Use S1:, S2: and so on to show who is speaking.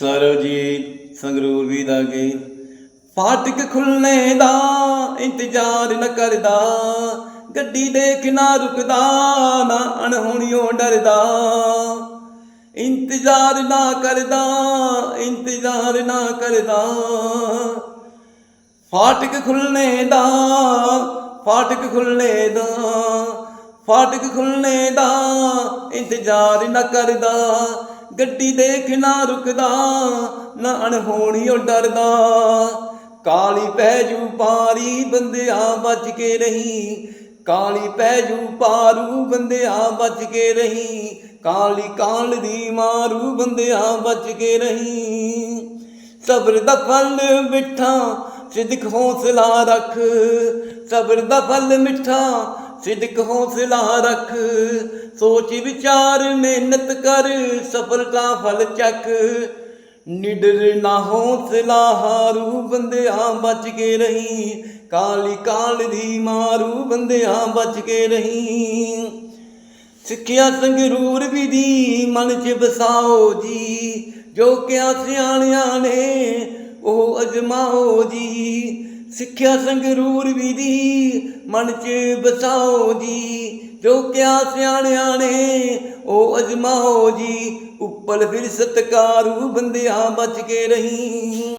S1: ਸਰਵਜੀਤ ਸੰਗਰੂਰ ਵੀ ਦਾ ਗੇ ਫਾਟਕ ਖੁੱਲਣੇ ਦਾ ਇੰਤਜ਼ਾਰ ਨਾ ਕਰਦਾ। ਗੱਡੀ ਦੇਖ ਨਾ ਰੁਕਦਾ, ਨਾ ਅਣਹੋਣੀਓ ਡਰਦਾ। ਇੰਤਜ਼ਾਰ ਨਾ ਕਰਦਾ, ਇੰਤਜ਼ਾਰ ਨਾ ਕਰਦਾ। ਫਾਟਕ ਖੁੱਲਣੇ ਦਾ, ਫਾਟਕ ਖੁੱਲਣੇ ਦਾ, ਫਾਟਕ ਖੁੱਲਣੇ ਦਾ ਇੰਤਜ਼ਾਰ ਨਾ ਕਰਦਾ, ਗੱਡੀ ਦੇਖ ਨਾ ਰੁਕਦਾ, ਨਾ ਅਣਹੋਣੀਓ ਡਰਦਾ। ਕਾਲੀ ਪੈ ਜੂ ਪਾਰੀ ਬੰਦਿਆ ਬਚ ਕੇ ਰਹੀ। ਕਾਲੀ ਪੈ ਜੂ ਪਾਰੂ ਬੰਦਿਆ ਬਚ ਕੇ ਰਹੀ। ਕਾਲੀ ਕਾਲ ਦੀ ਮਾਰੂ, ਬੰਦਿਆ ਬਚ ਕੇ ਰਹੀ। ਸਬਰ ਦਾ ਫਲ ਮਿੱਠਾ, ਸਿਦਕ ਹੌਸਲਾ ਰੱਖ। ਸਬਰ ਦਾ ਫਲ ਮਿੱਠਾ ਸਿਦਕ ਹੌਸਲਾ ਰੱਖ। ਸੋਚ ਵਿਚਾਰ ਮਿਹਨਤ ਕਰ, ਸਫਲਤਾ ਫਲ ਚੱਕ। ਨਿਡਰ ਨਾ ਹੌਸਲਾ ਹਾਰੂ ਬੰਦਿਆਂ ਬਚ ਕੇ ਰਹੀ। ਕਾਲੀ ਕਾਲ ਦੀ ਮਾਰੂ ਬੰਦਿਆਂ ਬਚ ਕੇ ਰਹੀ। ਸਿੱਖਿਆ ਸੰਗਰੂਰ ਵੀ ਦੀ ਮਨ ਚ ਬਸਾਓ ਜੀ। ਜੋ ਕਿਆ ਸਿਆਣਿਆਂ ਨੇ, ਉਹ ਅਜਮਾਓ ਜੀ। ਸਿੱਖਿਆ ਸੰਗਰੂਰ ਵਿਧੀ, ਮਨ ਚ ਬਸਾਓ ਜੀ, ਜੋ ਕਿਆ ਸਿਆਣਿਆਂ ਨੇ, ਉਹ ਅਜਮਾਓ ਜੀ, ਉੱਪਰ ਫਿਰ ਸਤਕਾਰੂ ਬੰਦਿਆਂ ਬਚ ਕੇ ਰਹੀ।